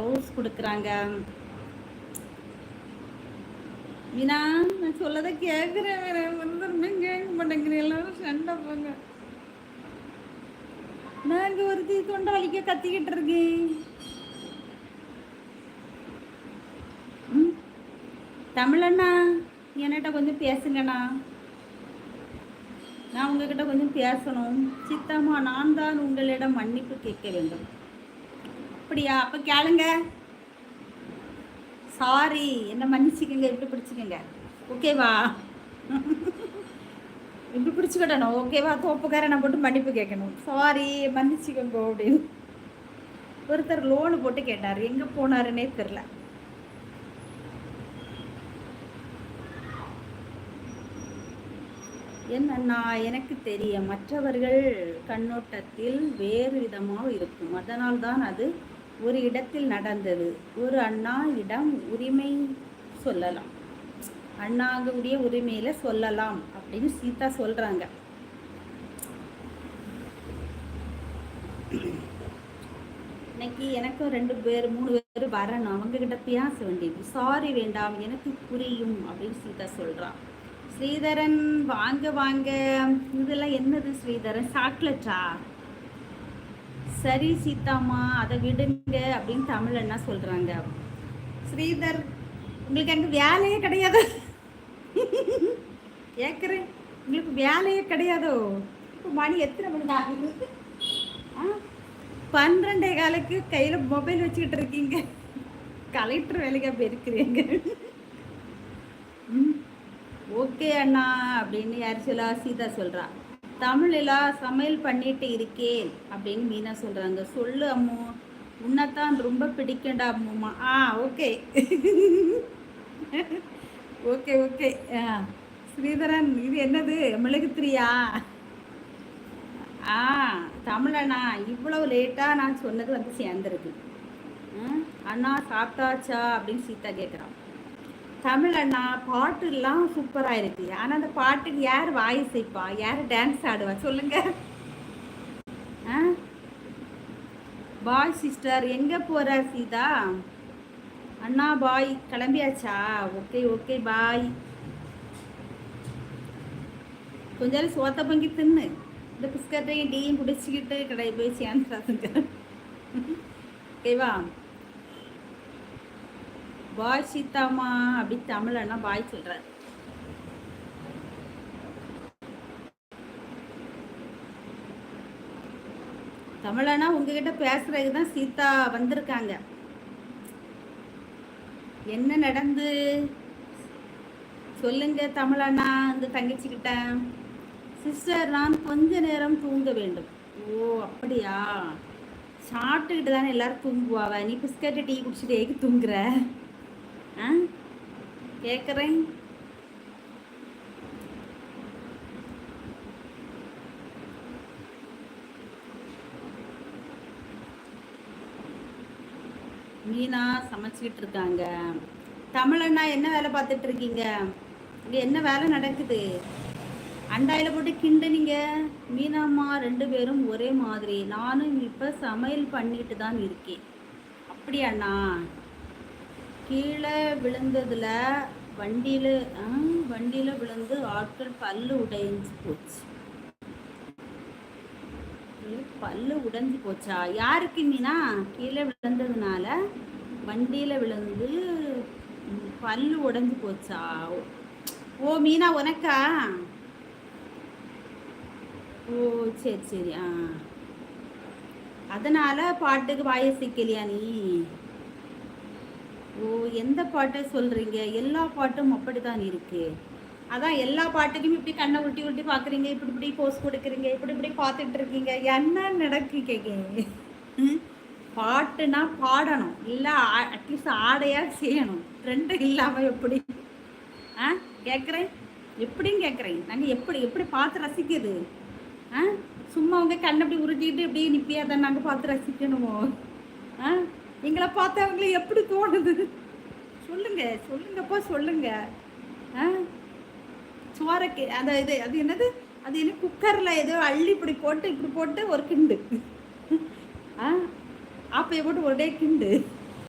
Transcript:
Rose கொடுக்குறாங்க. மீனா நான் சொல்லதை கேட்குறேன் வேற. ஒருத்தருமே கேட்க மாட்டேங்கிறேன் எல்லாரும் சண்டை போங்க நாங்க ஒருத்தி தொண்டை வலிக்க கத்திக்கிட்டு இருக்கேன். தமிழண்ணா என்கிட்ட கொஞ்சம் பேசுங்கண்ணா. நான் உங்ககிட்ட கொஞ்சம் பேசணும். சித்தம்மா நான் தான் உங்களிடம் மன்னிப்பு கேட்க வேண்டும். அப்படியா? அப்போ கேளுங்க. சாரி என்ன மன்னிச்சுக்கோங்க இப்படி பிடிச்சிக்கோங்க. ஓகேவா இப்படி பிடிச்சிக்கிடணும். ஓகேவா தோப்புக்கார நான் போட்டு மன்னிப்பு கேட்கணும். சாரி மன்னிச்சுக்கோங்க அப்படின்னு. ஒருத்தர் லோனு போட்டு கேட்டார். எங்கே போனாருன்னே தெரில என்னன்னா எனக்கு தெரிய மற்றவர்கள் கண்ணோட்டத்தில் வேறு விதமாக இருக்கும். அதனால் தான் அது ஒரு இடத்தில் நடந்தது. ஒரு அண்ணா இடம் உரிமை சொல்லலாம். அண்ணாவுடைய உரிமையில சொல்லலாம் அப்படின்னு சீதா சொல்றாங்க. இன்னைக்கு எனக்கும் ரெண்டு பேர் மூணு பேர் வரணும். அவங்க கிட்ட பேச வேண்டியது. சாரி வேண்டாம் எனக்கு புரியும் அப்படின்னு சீதா சொல்றான் ஸ்ரீதரன் வாங்க வாங்க. இதெல்லாம் என்னது ஸ்ரீதரன்? சாக்லேட்டா? சரி சீதாமா அதை விடுங்க அப்படின்னு தமிழ் என்ன சொல்றாங்க. ஸ்ரீதர் உங்களுக்கு அங்கே வேலையே கிடையாது. கேட்குறேன் உங்களுக்கு வேலையே கிடையாதோ? இப்போ மணி எத்தனை மணி ஆகுது? ஆ? பன்னிரெண்டே காலுக்கு கையில் மொபைல் வச்சுக்கிட்டு இருக்கீங்க. கலெக்டர் வேலைக்காக போயிருக்கிறீங்க ஓகே அண்ணா அப்படின்னு யார் சொல்லா? சீதா சொல்கிறா தமிழில் சமையல் பண்ணிட்டு இருக்கேன் அப்படின்னு மீனா சொல்கிறாங்க சொல்லு அம்மு. உன்னைத்தான் ரொம்ப பிடிக்கண்டா அம்முமா. ஆ ஓகே. Okay okay. ஆ ஸ்ரீதரன் இது என்னது? மிளகுத்திரியா ஆ தமிழண்ணா இவ்வளவு லேட்டாக நான் சொன்னது வந்து சேர்ந்துருக்கு. அண்ணா சாப்பிட்டாச்சா அப்படின்னு சீதா கேட்குறான் தமிழண்ணா பாட்டுலாம் சூப்பராக இருக்கு. ஆனால் அந்த பாட்டுக்கு யார் வாய்ஸைப்பா யார் டான்ஸ் ஆடுவா? சொல்லுங்க. ஆ? பாய் சிஸ்டர் எங்கே போகிற சீதா? அண்ணா பாய் கிளம்பியாச்சா? ஓகே ஓகே பாய் கொஞ்ச நேரம் சோத்த பங்கி தின்னு. இந்த பிஸ்கட்டையும் டீயும் பிடிச்சிக்கிட்டு கடை போய் சேர்ந்து ஓகேவா? பாய் சீதாமா அப்படி தமிழன்னா பாய் சொல்கிறார் தமிழனா உங்ககிட்ட பேசுறதுக்கு தான் சீதா வந்திருக்காங்க. என்ன நடந்து? சொல்லுங்க தமிழண்ணா அந்த தங்கச்சிக்கிட்ட. சிஸ்டர் நான் கொஞ்ச நேரம் தூங்க வேண்டும். ஓ அப்படியா? சாப்பிட்டுக்கிட்டு தானே எல்லாரும் தூங்குவாவ? நீ பிஸ்கட்டு டீ குடிச்சிட்டு ஏக்கு தூங்குற? ஆ? கேட்குறேன் மீனா சமைச்சிக்கிட்டு இருக்காங்க. தமிழண்ணா என்ன வேலை பார்த்துட்டு இருக்கீங்க? இங்கே என்ன வேலை நடக்குது? அண்டாயில் போட்டு கிண்டுனீங்க. மீனாம்மா ரெண்டு பேரும் ஒரே மாதிரி. நானும் இப்போ சமையல் பண்ணிட்டு தான் இருக்கேன். அப்படியாண்ணா? கீழே விழுந்ததில் வண்டியில் வண்டியில் விழுந்து ஆட்கள் பல்லு உடைஞ்சு போச்சு. பல்லு உடைஞ்சு போச்சா? யாருக்கு மீனா கீழே விழுந்ததுனால வண்டியில் விழுந்து பல்லு உடைஞ்சு போச்சா? ஓ மீனா உனக்கா? ஓ சரி சரி ஆ. அதனால பாட்டுக்கு வாய சிக்கலையா நீ? ஓ எந்த பாட்டை சொல்கிறீங்க எல்லா பாட்டும் அப்படித்தான் இருக்கு. அதான் எல்லா பாட்டுக்கும் இப்படி கண்ணை உருட்டி உருட்டி பார்க்குறீங்க இப்படி இப்படி போஸ் கொடுக்குறீங்க இப்படி இப்படி பார்த்துட்டு இருக்கீங்க. என்ன நடக்கு கேட்க பாட்டுனா பாடணும். இல்லை அட்லீஸ்ட் ஆடையா செய்யணும். ரெண்டும் இல்லாமல் எப்படி? ஆ கேட்குறேன்? எப்படின்னு கேட்குறேன். நாங்கள் எப்படி எப்படி பார்த்து ரசிக்கிறது ஆ சும்மா அவங்க கண்ணை அப்படி உருட்டிக்கிட்டு இப்படி நிற்பியாதான் நாங்கள் பார்த்து ரசிக்கணுமோ? ஆ எங்களை பார்த்து எப்படி தோணுது? சொல்லுங்க சொல்லுங்கப்பா சொல்லுங்க. ஆ? சோறக்கு அந்த இது அது என்னது? அது என்ன குக்கரில் ஏதோ அள்ளி இப்படி போட்டு இப்படி போட்டு ஒரு கிண்டு. ஆ? ஆப்பையை போட்டு ஒரே கிண்டு.